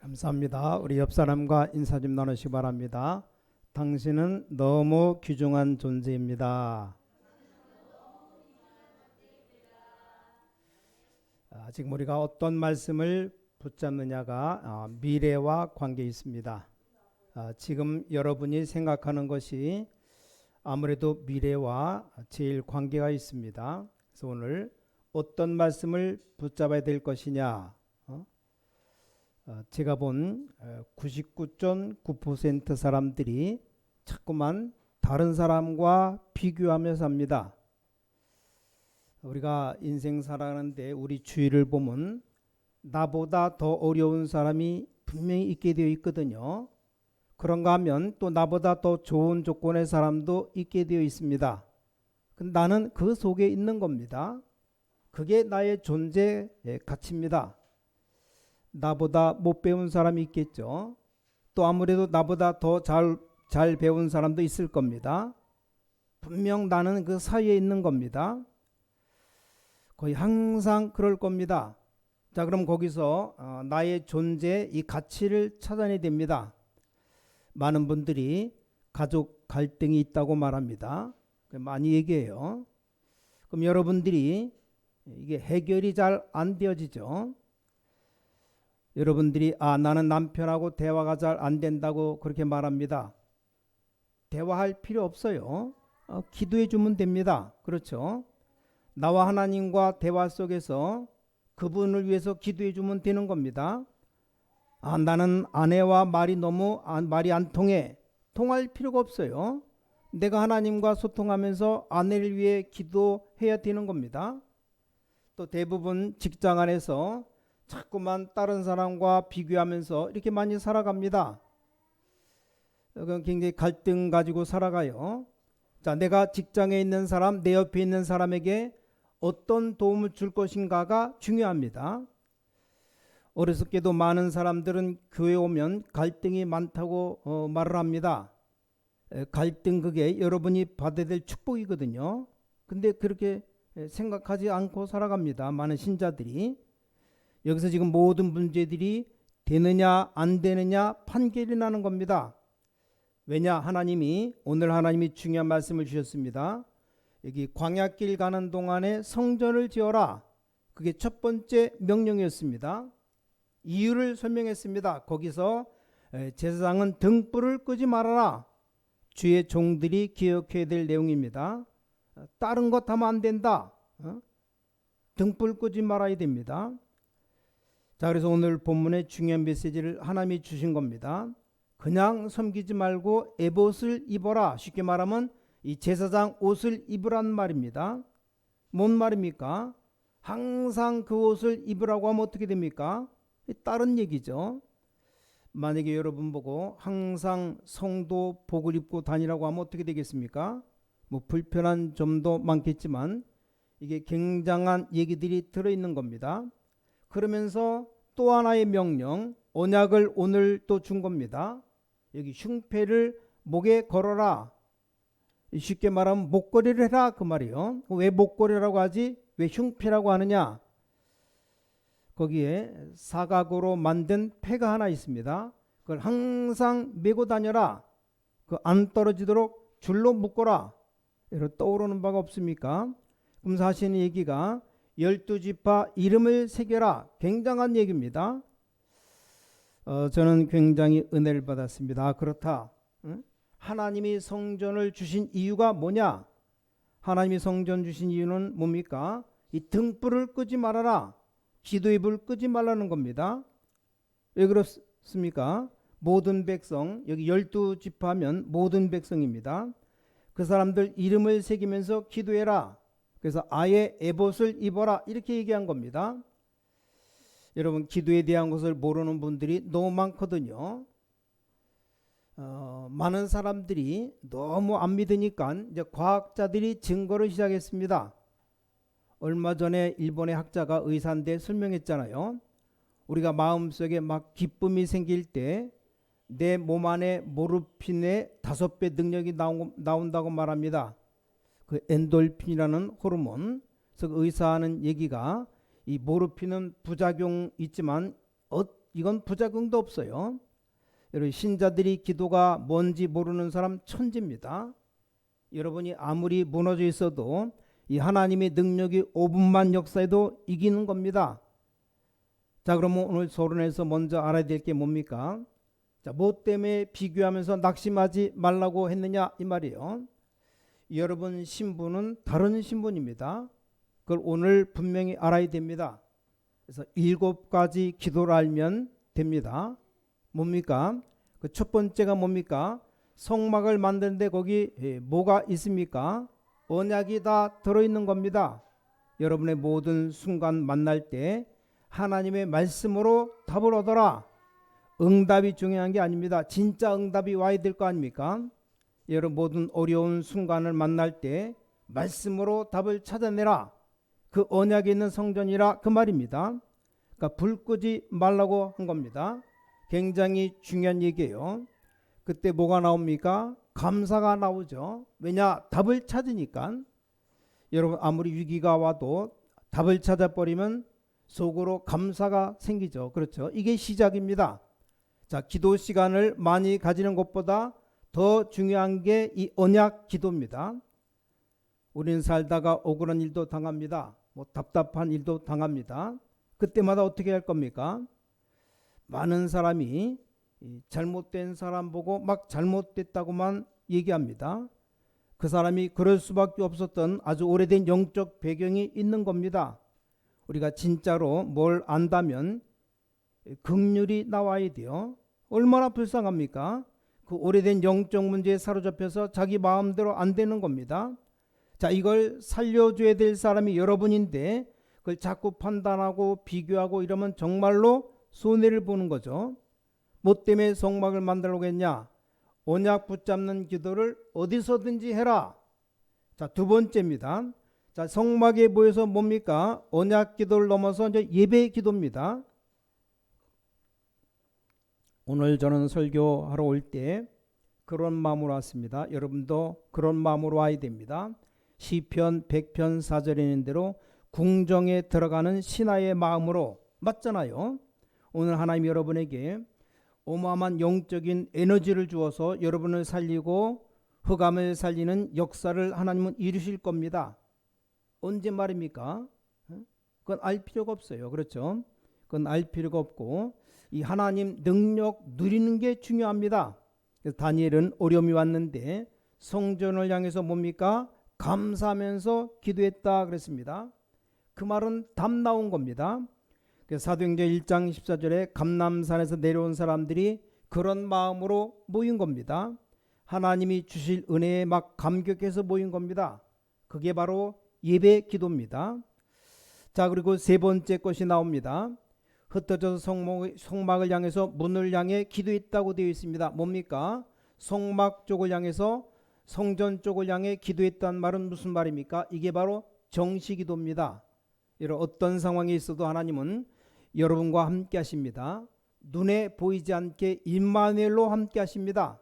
감사합니다. 우리 옆 사람과 인사 좀 나누시기 바랍니다. 당신은 너무 귀중한 존재입니다. 아, 지금 우리가 어떤 말씀을 붙잡느냐가 아, 미래와 관계 있습니다. 아, 지금 여러분이 생각하는 것이 아무래도 미래와 제일 관계가 있습니다. 그래서 오늘 어떤 말씀을 붙잡아야 될 것이냐 어? 어, 제가 본 99.9% 사람들이 자꾸만 다른 사람과 비교하며 삽니다. 우리가 인생 살아가는데 우리 주위를 보면 나보다 더 어려운 사람이 분명히 있게 되어 있거든요. 그런가 하면 또 나보다 더 좋은 조건의 사람도 있게 되어 있습니다. 근데 나는 그 속에 있는 겁니다. 그게 나의 존재의 가치입니다. 나보다 못 배운 사람이 있겠죠. 또 아무래도 나보다 더 잘 잘 배운 사람도 있을 겁니다. 분명 나는 그 사이에 있는 겁니다. 거의 항상 그럴 겁니다. 자, 그럼 거기서 어, 나의 존재 이 가치를 찾아내야 됩니다. 많은 분들이 가족 갈등이 있다고 말합니다. 많이 얘기해요. 그럼 여러분들이 이게 해결이 잘 안 되어지죠. 여러분들이 아 나는 남편하고 대화가 잘 안 된다고 그렇게 말합니다. 대화할 필요 없어요. 어, 기도해 주면 됩니다. 그렇죠? 나와 하나님과 대화 속에서 그분을 위해서 기도해 주면 되는 겁니다. 아 나는 아내와 말이 너무 안, 말이 안 통해 통할 필요가 없어요. 내가 하나님과 소통하면서 아내를 위해 기도해야 되는 겁니다. 또 대부분 직장 안에서 자꾸만 다른 사람과 비교하면서 이렇게 많이 살아갑니다. 굉장히 갈등 가지고 살아가요. 자, 내가 직장에 있는 사람, 내 옆에 있는 사람에게 어떤 도움을 줄 것인가가 중요합니다. 어리석게도 많은 사람들은 교회 오면 갈등이 많다고 어, 말을 합니다. 에, 갈등 그게 여러분이 받아야 될 축복이거든요. 근데 그렇게 에, 생각하지 않고 살아갑니다. 많은 신자들이. 여기서 지금 모든 문제들이 되느냐 안 되느냐 판결이 나는 겁니다. 왜냐 하나님이 오늘 하나님이 중요한 말씀을 주셨습니다. 여기 광야길 가는 동안에 성전을 지어라. 그게 첫 번째 명령이었습니다. 이유를 설명했습니다. 거기서 에, 제사장은 등불을 끄지 말아라. 주의 종들이 기억해야 될 내용입니다. 어, 다른 것 하면 안 된다. 어? 등불 끄지 말아야 됩니다. 자, 그래서 오늘 본문의 중요한 메시지를 하나님이 주신 겁니다. 그냥 섬기지 말고 에봇을 입어라. 쉽게 말하면 이 제사장 옷을 입으란 말입니다. 뭔 말입니까? 항상 그 옷을 입으라고 하면 어떻게 됩니까? 다른 얘기죠. 만약에 여러분 보고 항상 성도 복을 입고 다니라고 하면 어떻게 되겠습니까? 뭐 불편한 점도 많겠지만 이게 굉장한 얘기들이 들어있는 겁니다. 그러면서 또 하나의 명령, 언약을 오늘 또 준 겁니다. 여기 흉패를 목에 걸어라. 쉽게 말하면 목걸이를 해라 그 말이요. 왜 목걸이라고 하지? 왜 흉패라고 하느냐? 거기에 사각으로 만든 패가 하나 있습니다. 그걸 항상 메고 다녀라. 그 안 떨어지도록 줄로 묶어라. 이런 떠오르는 바가 없습니까? 그럼 사실 이 얘기가 열두 지파 이름을 새겨라. 굉장한 얘기입니다. 어, 저는 굉장히 은혜를 받았습니다. 아, 그렇다. 응? 하나님이 성전을 주신 이유가 뭐냐? 하나님이 성전 주신 이유는 뭡니까? 이 등불을 끄지 말아라. 기도의 불 끄지 말라는 겁니다. 왜 그렇습니까? 모든 백성 여기 열두 지파면 모든 백성입니다. 그 사람들 이름을 새기면서 기도해라. 그래서 아예 에봇을 입어라 이렇게 얘기한 겁니다. 여러분 기도에 대한 것을 모르는 분들이 너무 많거든요. 어, 많은 사람들이 너무 안 믿으니까 이제 과학자들이 증거를 시작했습니다. 얼마 전에 일본의 학자가 의사인데 설명했잖아요. 우리가 마음속에 막 기쁨이 생길 때 내 몸 안에 모르핀의 다섯 배 능력이 나온, 나온다고 말합니다. 그 엔돌핀이라는 호르몬. 그래서 그 의사하는 얘기가 이 모르핀은 부작용 있지만 이건 부작용도 없어요. 여러분 신자들이 기도가 뭔지 모르는 사람 천지입니다. 여러분이 아무리 무너져 있어도 이 하나님의 능력이 5분만 역사해도 이기는 겁니다. 자, 그러면 오늘 소론에서 먼저 알아야 될 게 뭡니까? 자, 뭐 때문에 비교하면서 낙심하지 말라고 했느냐 이 말이에요. 여러분 신분은 다른 신분입니다. 그걸 오늘 분명히 알아야 됩니다. 그래서 일곱 가지 기도를 알면 됩니다. 뭡니까? 그 첫 번째가 뭡니까? 성막을 만드는데 거기 예, 뭐가 있습니까? 언약이 다 들어있는 겁니다. 여러분의 모든 순간 만날 때 하나님의 말씀으로 답을 얻어라. 응답이 중요한 게 아닙니다. 진짜 응답이 와야 될 거 아닙니까? 여러분 모든 어려운 순간을 만날 때 말씀으로 답을 찾아내라. 그 언약에 있는 성전이라 그 말입니다. 그러니까 불 끄지 말라고 한 겁니다. 굉장히 중요한 얘기예요. 그때 뭐가 나옵니까? 감사가 나오죠. 왜냐? 답을 찾으니까. 여러분 아무리 위기가 와도 답을 찾아버리면 속으로 감사가 생기죠. 그렇죠. 이게 시작입니다. 자, 기도 시간을 많이 가지는 것보다 더 중요한 게 이 언약 기도입니다. 우리는 살다가 억울한 일도 당합니다. 뭐 답답한 일도 당합니다. 그때마다 어떻게 할 겁니까? 많은 사람이 이 잘못된 사람 보고 막 잘못됐다고만 얘기합니다. 그 사람이 그럴 수밖에 없었던 아주 오래된 영적 배경이 있는 겁니다. 우리가 진짜로 뭘 안다면 극률이 나와야 돼요. 얼마나 불쌍합니까? 그 오래된 영적 문제에 사로잡혀서 자기 마음대로 안 되는 겁니다. 자, 이걸 살려줘야 될 사람이 여러분인데 그걸 자꾸 판단하고 비교하고 이러면 정말로 손해를 보는 거죠. 뭐 때문에 성막을 만들려고 했냐? 언약 붙잡는 기도를 어디서든지 해라. 자, 두 번째입니다. 자, 성막에 보여서 뭡니까? 언약 기도를 넘어서 이제 예배 기도입니다. 오늘 저는 설교하러 올 때 그런 마음으로 왔습니다. 여러분도 그런 마음으로 와야 됩니다. 시편 100편 4절에 있는 대로 궁정에 들어가는 신하의 마음으로 맞잖아요. 오늘 하나님 여러분에게 어마어마한 영적인 에너지를 주어서 여러분을 살리고 흑암을 살리는 역사를 하나님은 이루실 겁니다. 언제 말입니까? 그건 알 필요가 없어요. 그렇죠? 그건 알 필요가 없고 이 하나님 능력 누리는 게 중요합니다. 그래서 다니엘은 어려움이 왔는데 성전을 향해서 뭡니까? 감사하면서 기도했다 그랬습니다. 그 말은 답 나온 겁니다. 사도행전 1장 14절에 감남산에서 내려온 사람들이 그런 마음으로 모인 겁니다. 하나님이 주실 은혜에 막 감격해서 모인 겁니다. 그게 바로 예배 기도입니다. 자, 그리고 세 번째 것이 나옵니다. 흩어져서 성막, 성막을 향해서 문을 향해 기도했다고 되어 있습니다. 뭡니까? 성막 쪽을 향해서 성전 쪽을 향해 기도했다는 말은 무슨 말입니까? 이게 바로 정시 기도입니다. 이런 어떤 상황에 있어도 하나님은 여러분과 함께 하십니다. 눈에 보이지 않게 임마누엘로 함께 하십니다.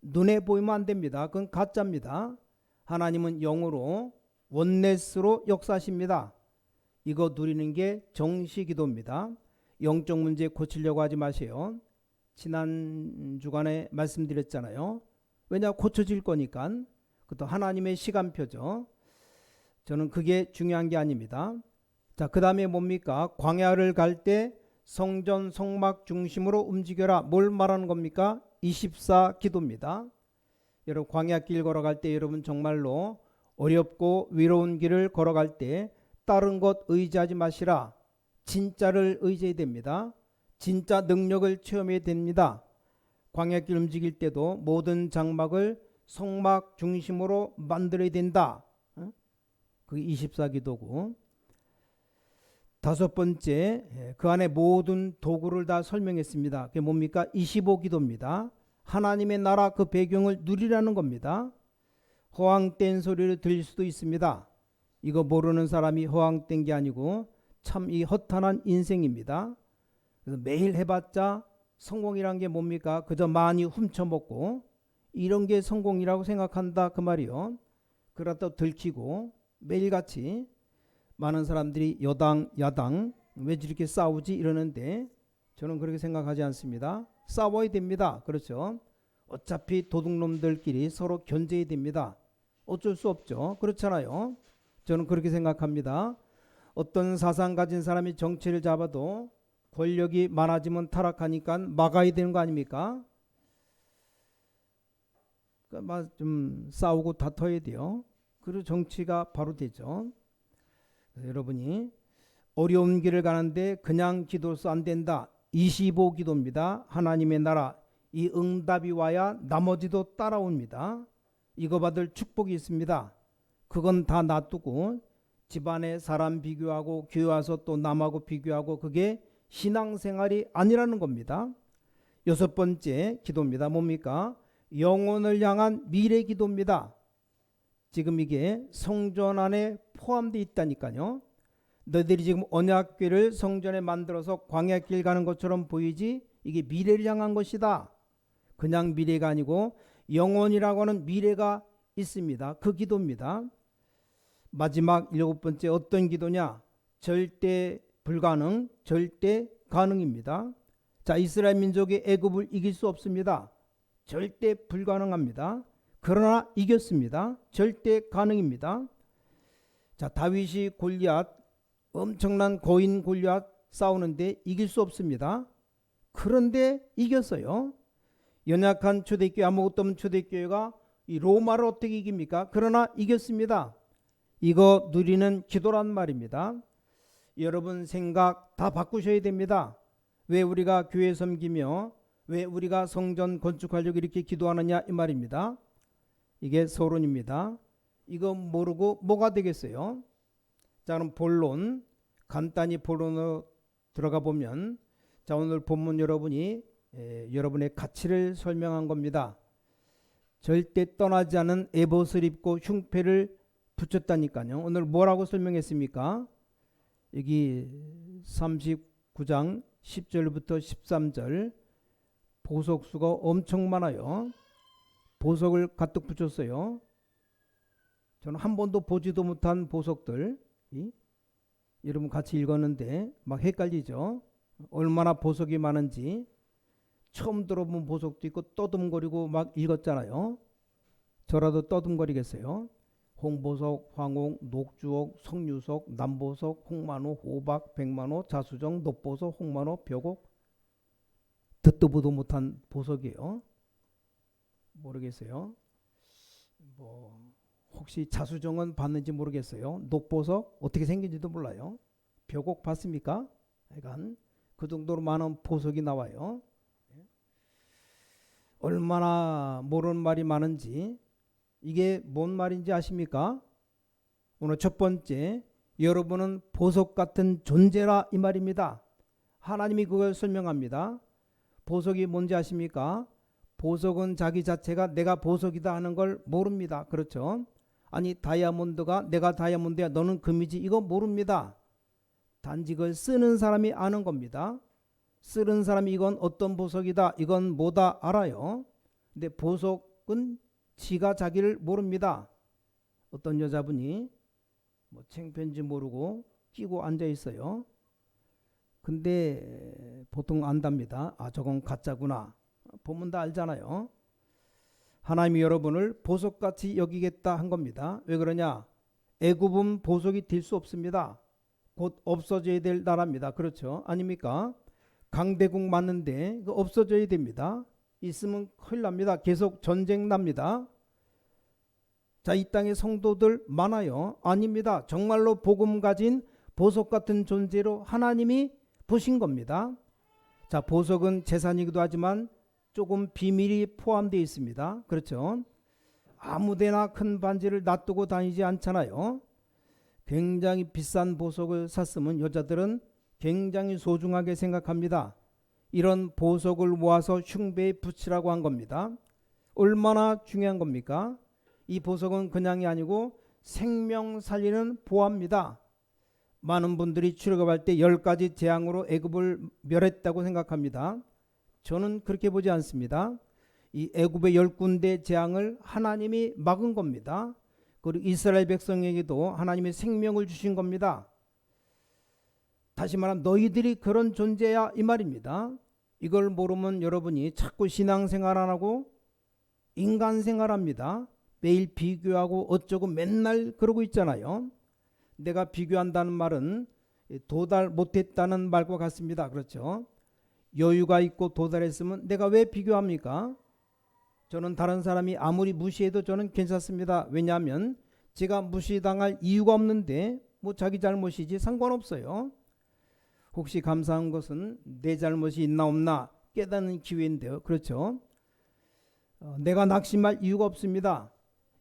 눈에 보이면 안 됩니다. 그건 가짜입니다. 하나님은 영으로 원네스로 역사하십니다. 이거 누리는 게 정시 기도입니다. 영적 문제 고치려고 하지 마세요. 지난 주간에 말씀드렸잖아요. 왜냐 고쳐질 거니까. 그것도 하나님의 시간표죠. 저는 그게 중요한 게 아닙니다. 자, 그 다음에 뭡니까? 광야를 갈 때 성전 성막 중심으로 움직여라. 뭘 말하는 겁니까? 24 기도입니다. 여러분 광야길 걸어갈 때 여러분 정말로 어렵고 위로운 길을 걸어갈 때 다른 것 의지하지 마시라. 진짜를 의지해야 됩니다. 진짜 능력을 체험해야 됩니다. 광야길 움직일 때도 모든 장막을 성막 중심으로 만들어야 된다. 그게 24기도고. 다섯 번째, 예, 그 안에 모든 도구를 다 설명했습니다. 그게 뭡니까? 25기도입니다. 하나님의 나라 그 배경을 누리라는 겁니다. 허황된 소리를 들릴 수도 있습니다. 이거 모르는 사람이 허황된 게 아니고 참 이 허탄한 인생입니다. 그래서 매일 해봤자 성공이란 게 뭡니까? 그저 많이 훔쳐먹고 이런 게 성공이라고 생각한다 그 말이요. 그러다 들키고 매일같이 많은 사람들이 여당 야당 왜 저렇게 싸우지 이러는데 저는 그렇게 생각하지 않습니다. 싸워야 됩니다. 그렇죠? 어차피 도둑놈들끼리 서로 견제해야 됩니다. 어쩔 수 없죠. 그렇잖아요. 저는 그렇게 생각합니다. 어떤 사상 가진 사람이 정치를 잡아도 권력이 많아지면 타락하니까 막아야 되는 거 아닙니까? 그러니까 좀 싸우고 다퉈야 돼요. 그리고 정치가 바로 되죠. 여러분이 어려운 길을 가는데 그냥 기도서 안 된다. 25 기도입니다. 하나님의 나라 이 응답이 와야 나머지도 따라옵니다. 이거 받을 축복이 있습니다. 그건 다 놔두고 집안에 사람 비교하고 교회 와서 또 남하고 비교하고 그게 신앙생활이 아니라는 겁니다. 여섯 번째 기도입니다. 뭡니까? 영혼을 향한 미래 기도입니다. 지금 이게 성전 안에 포함되어 있다니까요. 너희들이 지금 언약궤를 성전에 만들어서 광야길 가는 것처럼 보이지 이게 미래를 향한 것이다. 그냥 미래가 아니고 영혼이라고 하는 미래가 있습니다. 그 기도입니다. 마지막 일곱 번째 어떤 기도냐? 절대 불가능, 절대 가능입니다. 자, 이스라엘 민족이 애굽을 이길 수 없습니다. 절대 불가능합니다. 그러나 이겼습니다. 절대 가능입니다. 자, 다윗이 골리앗 엄청난 고인 골리앗 싸우는데 이길 수 없습니다. 그런데 이겼어요. 연약한 초대교회 아무것도 없는 초대교회가 이 로마를 어떻게 이깁니까? 그러나 이겼습니다. 이거 누리는 기도란 말입니다. 여러분 생각 다 바꾸셔야 됩니다. 왜 우리가 교회 섬기며 왜 우리가 성전 건축하려고 이렇게 기도하느냐 이 말입니다. 이게 서론입니다. 이거 모르고 뭐가 되겠어요? 자 그럼 본론 간단히 본론으로 들어가 보면 자 오늘 본문 여러분이 에, 여러분의 가치를 설명한 겁니다. 절대 떠나지 않은 에봇을 입고 흉패를 붙였다니까요. 오늘 뭐라고 설명했습니까? 여기 39장 10절부터 13절 보석수가 엄청 많아요. 보석을 가득 붙였어요. 저는 한 번도 보지도 못한 보석들 이? 여러분 같이 읽었는데 막 헷갈리죠. 얼마나 보석이 많은지 처음 들어본 보석도 있고 떠듬거리고 막 읽었잖아요. 저라도 떠듬거리겠어요. 홍보석, 황홍, 녹주옥, 석류석, 남보석, 홍만호, 호박, 백만호, 자수정, 녹보석, 홍만호, 벽옥 듣도 보도 못한 보석이에요. 모르겠어요. 뭐 혹시 자수정은 봤는지 모르겠어요. 녹보석 어떻게 생긴지도 몰라요. 벽옥 봤습니까? 약간 그 정도로 많은 보석이 나와요. 얼마나 모르는 말이 많은지 이게 뭔 말인지 아십니까? 오늘 첫 번째 여러분은 보석 같은 존재라 이 말입니다. 하나님이 그걸 설명합니다. 보석이 뭔지 아십니까? 보석은 자기 자체가 내가 보석이다 하는 걸 모릅니다. 그렇죠? 아니 다이아몬드가 내가 다이아몬드야 너는 금이지 이거 모릅니다. 단지 그걸 쓰는 사람이 아는 겁니다. 쓰는 사람이 이건 어떤 보석이다 이건 뭐다 알아요. 근데 보석은 지가 자기를 모릅니다. 어떤 여자분이 뭐 챙편지 모르고 끼고 앉아 있어요. 근데 보통 안답니다. 아 저건 가짜구나. 보면 다 알잖아요. 하나님이 여러분을 보석같이 여기겠다 한 겁니다. 왜 그러냐? 애굽은 보석이 될 수 없습니다. 곧 없어져야 될 나라입니다. 그렇죠? 아닙니까? 강대국 맞는데 그 없어져야 됩니다. 있으면 큰일 납니다. 계속 전쟁 납니다. 자, 이 땅에 성도들 많아요. 아닙니다. 정말로 복음 가진 보석 같은 존재로 하나님이 보신 겁니다. 자, 보석은 재산이기도 하지만 조금 비밀이 포함되어 있습니다. 그렇죠? 아무데나 큰 반지를 놔두고 다니지 않잖아요. 굉장히 비싼 보석을 샀으면 여자들은 굉장히 소중하게 생각합니다. 이런 보석을 모아서 흉배에 붙이라고 한 겁니다. 얼마나 중요한 겁니까? 이 보석은 그냥이 아니고 생명 살리는 보화입니다. 많은 분들이 출애굽할 때열 가지 재앙으로 애굽을 멸했다고 생각합니다. 저는 그렇게 보지 않습니다. 이 애굽의 열 군데 재앙을 하나님이 막은 겁니다. 그리고 이스라엘 백성에게도 하나님의 생명을 주신 겁니다. 다시 말하면 너희들이 그런 존재야 이 말입니다. 이걸 모르면 여러분이 자꾸 신앙생활 안 하고 인간 생활합니다. 매일 비교하고 어쩌고 맨날 그러고 있잖아요. 내가 비교한다는 말은 도달 못했다는 말과 같습니다. 그렇죠? 여유가 있고 도달했으면 내가 왜 비교합니까? 저는 다른 사람이 아무리 무시해도 저는 괜찮습니다. 왜냐하면 제가 무시당할 이유가 없는데 뭐 자기 잘못이지 상관없어요. 혹시 감사한 것은 내 잘못이 있나 없나 깨닫는 기회인데요. 그렇죠? 어, 내가 낙심할 이유가 없습니다.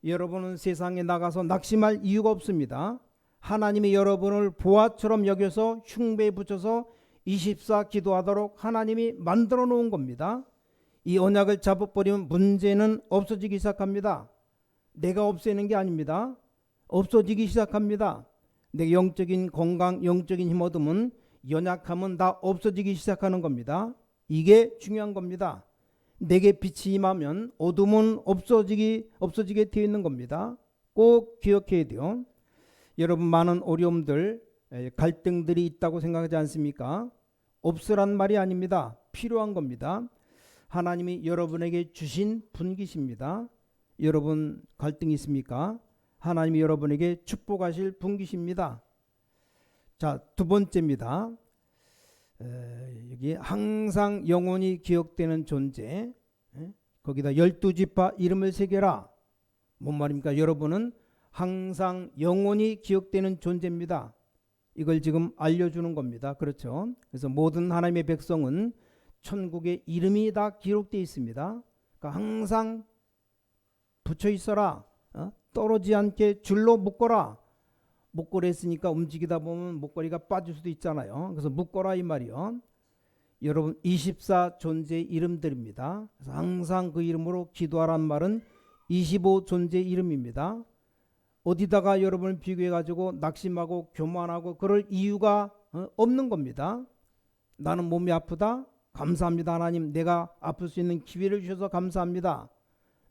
여러분은 세상에 나가서 낙심할 이유가 없습니다. 하나님이 여러분을 보아처럼 여겨서 흉배에 붙여서 24 기도하도록 하나님이 만들어 놓은 겁니다. 이 언약을 잡아버리면 문제는 없어지기 시작합니다. 내가 없애는 게 아닙니다. 없어지기 시작합니다. 내 영적인 건강, 영적인 힘 얻으면 연약함은 다 없어지기 시작하는 겁니다. 이게 중요한 겁니다. 내게 빛이 임하면 어둠은 없어지기 없어지게 되어 있는 겁니다. 꼭 기억해야 돼요. 여러분 많은 어려움들, 에, 갈등들이 있다고 생각하지 않습니까? 없으란 말이 아닙니다. 필요한 겁니다. 하나님이 여러분에게 주신 분기십니다. 여러분 갈등 있습니까? 하나님이 여러분에게 축복하실 분기십니다. 자, 두 번째입니다. 에, 여기 항상 영원히 기억되는 존재. 에? 거기다 열두 지파 이름을 새겨라. 뭔 말입니까? 여러분은 항상 영원히 기억되는 존재입니다. 이걸 지금 알려주는 겁니다. 그렇죠? 그래서 모든 하나님의 백성은 천국에 이름이 다 기록되어 있습니다. 그러니까 항상 붙여 있어라. 어? 떨어지지 않게 줄로 묶어라. 목걸이 했으니까 움직이다 보면 목걸이가 빠질 수도 있잖아요. 그래서 묶어라 이 말이요. 여러분 24 존재의 이름들입니다. 그래서 항상 그 이름으로 기도하란 말은 25 존재의 이름입니다. 어디다가 여러분을 비교해 가지고 낙심하고 교만하고 그럴 이유가 어, 없는 겁니다. 나는 몸이 아프다. 감사합니다. 하나님 내가 아플 수 있는 기회를 주셔서 감사합니다.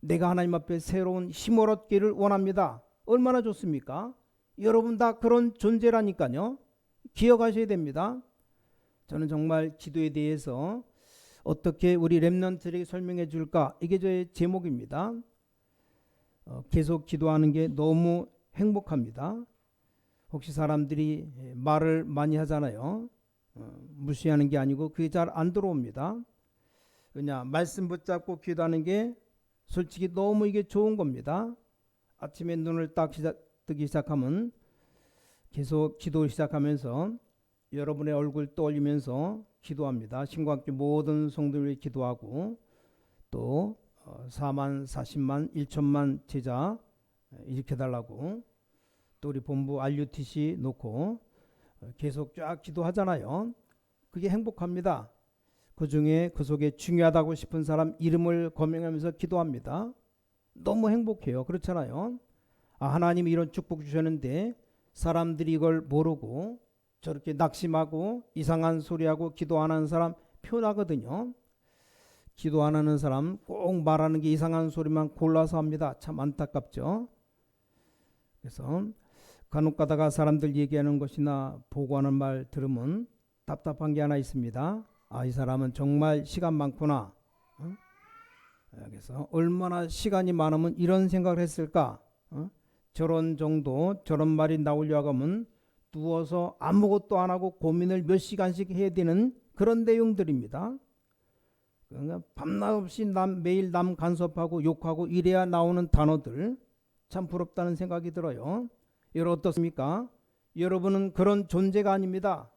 내가 하나님 앞에 새로운 힘을 얻기를 원합니다. 얼마나 좋습니까? 여러분 다 그런 존재라니까요. 기억하셔야 됩니다. 저는 정말 기도에 대해서 어떻게 우리 랩런트에게 설명해 줄까? 이게 저의 제목입니다. 어, 계속 기도하는 게 너무 행복합니다. 혹시 사람들이 예, 말을 많이 하잖아요. 어, 무시하는 게 아니고 그게 잘 안 들어옵니다. 그냥 말씀 붙잡고 기도하는 게 솔직히 너무 이게 좋은 겁니다. 아침에 눈을 딱 시작, 뜨기 시작하면 계속 기도 시작하면서 여러분의 얼굴 떠올리면서 기도합니다. 신과 함께 모든 성도들이 기도하고 또 4만, 40만, 1천만 제자 일으켜 달라고 또 우리 본부 RUTC 놓고 계속 쫙 기도하잖아요. 그게 행복합니다. 그 중에 그 속에 중요하다고 싶은 사람 이름을 거명하면서 기도합니다. 너무 행복해요. 그렇잖아요. 아, 하나님이 이런 축복 주셨는데 사람들이 이걸 모르고 저렇게 낙심하고 이상한 소리하고 기도 안 하는 사람 표나거든요. 기도 안 하는 사람 꼭 말하는 게 이상한 소리만 골라서 합니다. 참 안타깝죠. 그래서 간혹 가다가 사람들 얘기하는 것이나 보고하는 말 들으면 답답한 게 하나 있습니다. 아, 이 사람은 정말 시간 많구나. 어? 그래서 얼마나 시간이 많으면 이런 생각을 했을까? 어? 저런 정도, 저런 말이 나오려고 하면 누워서 아무것도 안 하고 고민을 몇 시간씩 해야 되는 그런 내용들입니다. 그러니까 밤낮 없이 남, 매일 남 간섭하고 욕하고 이래야 나오는 단어들 참 부럽다는 생각이 들어요. 여러분 어떻습니까? 여러분은 그런 존재가 아닙니다.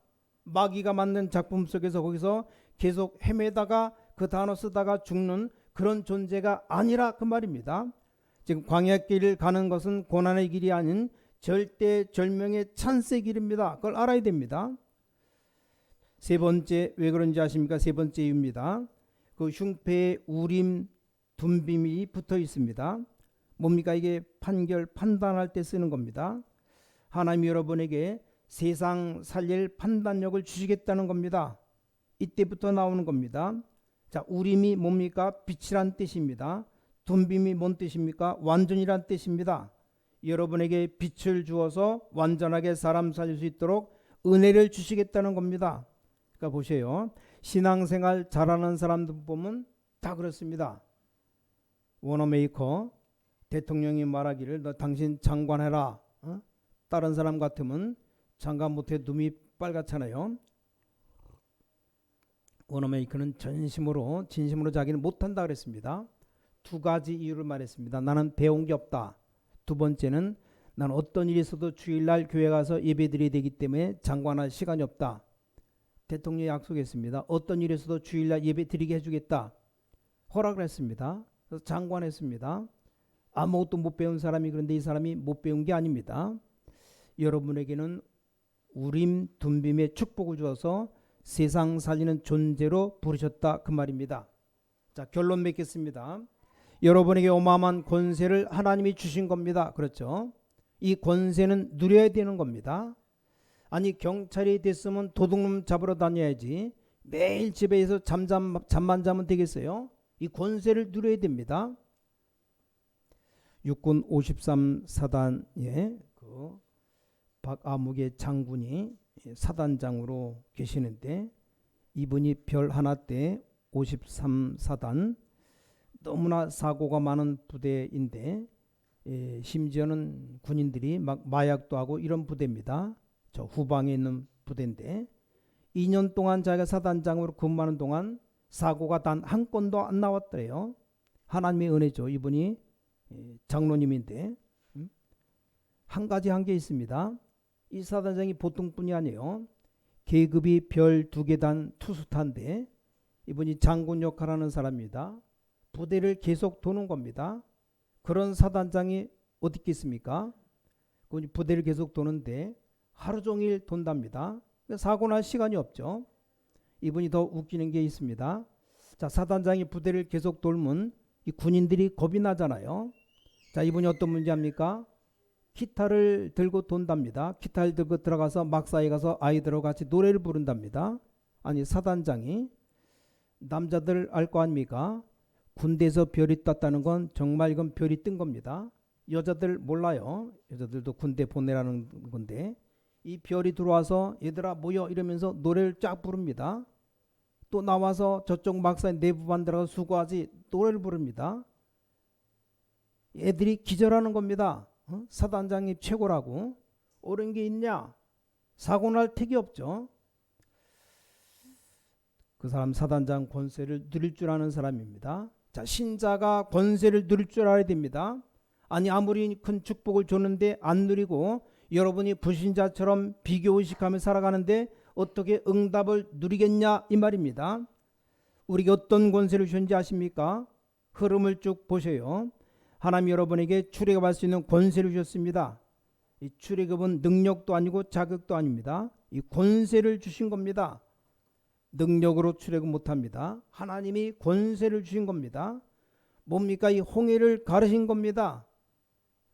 마귀가 만든 작품 속에서 거기서 계속 헤매다가 그 단어 쓰다가 죽는 그런 존재가 아니라 그 말입니다. 지금 광야길을 가는 것은 고난의 길이 아닌 절대 절명의 찬스의 길입니다. 그걸 알아야 됩니다. 세 번째 왜 그런지 아십니까? 세 번째 이유입니다. 그 흉패에 우림 둔빔이 붙어 있습니다. 뭡니까 이게 판결 판단할 때 쓰는 겁니다. 하나님 여러분에게 세상 살릴 판단력을 주시겠다는 겁니다. 이때부터 나오는 겁니다. 자, 우림이 뭡니까? 빛이란 뜻입니다. 둔빔이 뭔 뜻입니까? 완전이란 뜻입니다. 여러분에게 빛을 주어서 완전하게 사람 살릴 수 있도록 은혜를 주시겠다는 겁니다. 그러니까 보세요. 신앙생활 잘하는 사람들 보면 다 그렇습니다. 워너메이커 대통령이 말하기를 너 당신 장관해라. 어? 다른 사람 같으면 장관 못해 눈이 빨갛잖아요. 워너메이커는 전심으로 진심으로 자기는 못한다 그랬습니다. 두 가지 이유를 말했습니다. 나는 배운 게 없다. 두 번째는 난 어떤 일이 있어도 주일날 교회 가서 예배드려야 되기 때문에 장관할 시간이 없다. 대통령이 약속했습니다. 어떤 일이 있어도 주일날 예배 드리게 해주겠다. 허락을 했습니다. 그래서 장관했습니다. 아무것도 못 배운 사람이 그런데 이 사람이 못 배운 게 아닙니다. 여러분에게는 우림 둔빔의 축복을 주어서 세상 살리는 존재로 부르셨다 그 말입니다. 자 결론 맺겠습니다. 여러분에게 어마어마한 권세를 하나님이 주신 겁니다. 그렇죠? 이 권세는 누려야 되는 겁니다. 아니 경찰이 됐으면 도둑놈 잡으러 다녀야지 매일 집에서 잠잠 잠만 자면 되겠어요? 이 권세를 누려야 됩니다. 육군 53 사단의 그 박아무개 장군이 사단장으로 계시는데 이분이 별 하나 때 53 사단 너무나 사고가 많은 부대인데 예, 심지어는 군인들이 막 마약도 하고 이런 부대입니다. 저 후방에 있는 부대인데 2년 동안 자기가 사단장으로 근무하는 동안 사고가 단 한 건도 안 나왔더래요. 하나님의 은혜죠. 이분이 예, 장로님인데 음? 한 가지 한 게 있습니다. 이 사단장이 보통 분이 아니에요. 계급이 별두 계단 투수탄데 이분이 장군 역할하는 사람입니다. 부대를 계속 도는 겁니다. 그런 사단장이 어디 있겠습니까? 그분이 부대를 계속 도는데 하루 종일 돈답니다. 사고 날 시간이 없죠. 이분이 더 웃기는 게 있습니다. 자, 사단장이 부대를 계속 돌면 이 군인들이 겁이 나잖아요. 자, 이분이 어떤 문제합니까? 기타를 들고 돈답니다. 기타를 들고 들어가서 막사에 가서 아이들하고 같이 노래를 부른답니다. 아니, 사단장이 남자들 알 거 아닙니까? 군대에서 별이 떴다는 건 정말 이건 별이 뜬 겁니다. 여자들 몰라요. 여자들도 군대 보내라는 건데 이 별이 들어와서 얘들아 모여 이러면서 노래를 쫙 부릅니다. 또 나와서 저쪽 막사의 내부반 들어가서 수고하지 노래를 부릅니다. 애들이 기절하는 겁니다. 어? 사단장이 최고라고 옳은 게 있냐? 사고 날 택이 없죠. 그 사람 사단장 권세를 누릴 줄 아는 사람입니다. 자, 신자가 권세를 누릴 줄 알아야 됩니다. 아니 아무리 큰 축복을 줬는데 안 누리고 여러분이 불신자처럼 비교 의식하며 살아가는데 어떻게 응답을 누리겠냐 이 말입니다. 우리에게 어떤 권세를 주는지 아십니까? 흐름을 쭉 보세요. 하나님 여러분에게 출애굽할 수 있는 권세를 주셨습니다. 이 출애굽은 능력도 아니고 자격도 아닙니다. 이 권세를 주신 겁니다. 능력으로 출애굽 못합니다. 하나님이 권세를 주신 겁니다. 뭡니까? 이 홍해를 가르신 겁니다.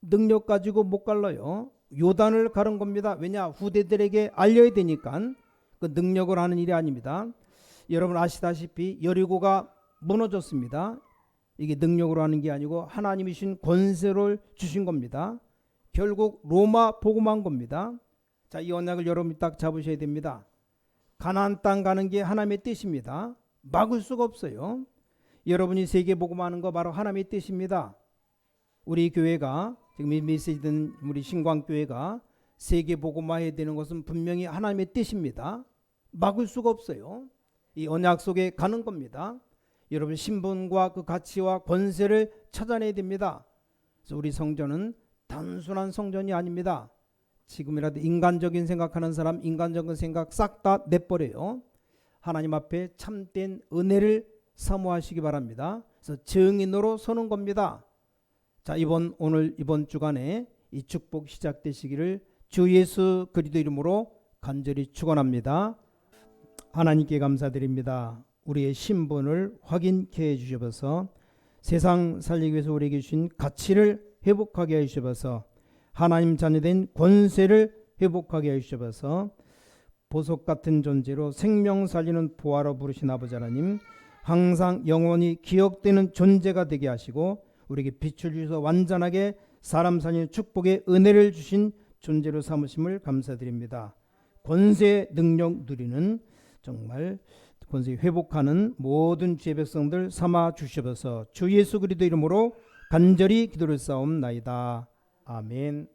능력 가지고 못 갈라요. 요단을 가른 겁니다. 왜냐? 후대들에게 알려야 되니까 그 능력을 하는 일이 아닙니다. 여러분 아시다시피 여리고가 무너졌습니다. 이게 능력으로 하는 게 아니고 하나님이 신 권세를 주신 겁니다. 결국 로마 복음한 겁니다. 자, 이 언약을 여러분이 딱 잡으셔야 됩니다. 가나안 땅 가는 게 하나님의 뜻입니다. 막을 수가 없어요. 여러분이 세계 복음하는 거 바로 하나님의 뜻입니다. 우리 교회가 지금 이 메시지 듣는 우리 신광교회가 세계 복음화해야 되는 것은 분명히 하나님의 뜻입니다. 막을 수가 없어요. 이 언약 속에 가는 겁니다. 여러분 신분과 그 가치와 권세를 찾아내야 됩니다. 그래서 우리 성전은 단순한 성전이 아닙니다. 지금이라도 인간적인 생각하는 사람 인간적인 생각 싹 다 내버려요. 하나님 앞에 참된 은혜를 사모하시기 바랍니다. 그래서 증인으로 서는 겁니다. 자 이번 오늘 이번 주간에 이 축복 시작되시기를 주 예수 그리스도 이름으로 간절히 축원합니다. 하나님께 감사드립니다. 우리의 신분을 확인케 해 주셔서 세상 살리기 위해서 우리에게 주신 가치를 회복하게 해 주셔서 하나님 자녀된 권세를 회복하게 해 주셔서 보석 같은 존재로 생명 살리는 보화로 부르신 아버지 하나님 항상 영원히 기억되는 존재가 되게 하시고 우리에게 빛을 주셔서 완전하게 사람 살리는 축복의 은혜를 주신 존재로 삼으심을 감사드립니다. 권세 능력 누리는 정말 권세 회복하는 모든 주의 백성들 삼아 주시옵소서 주 예수 그리스도 이름으로 간절히 기도를 싸움 나이다. 아멘.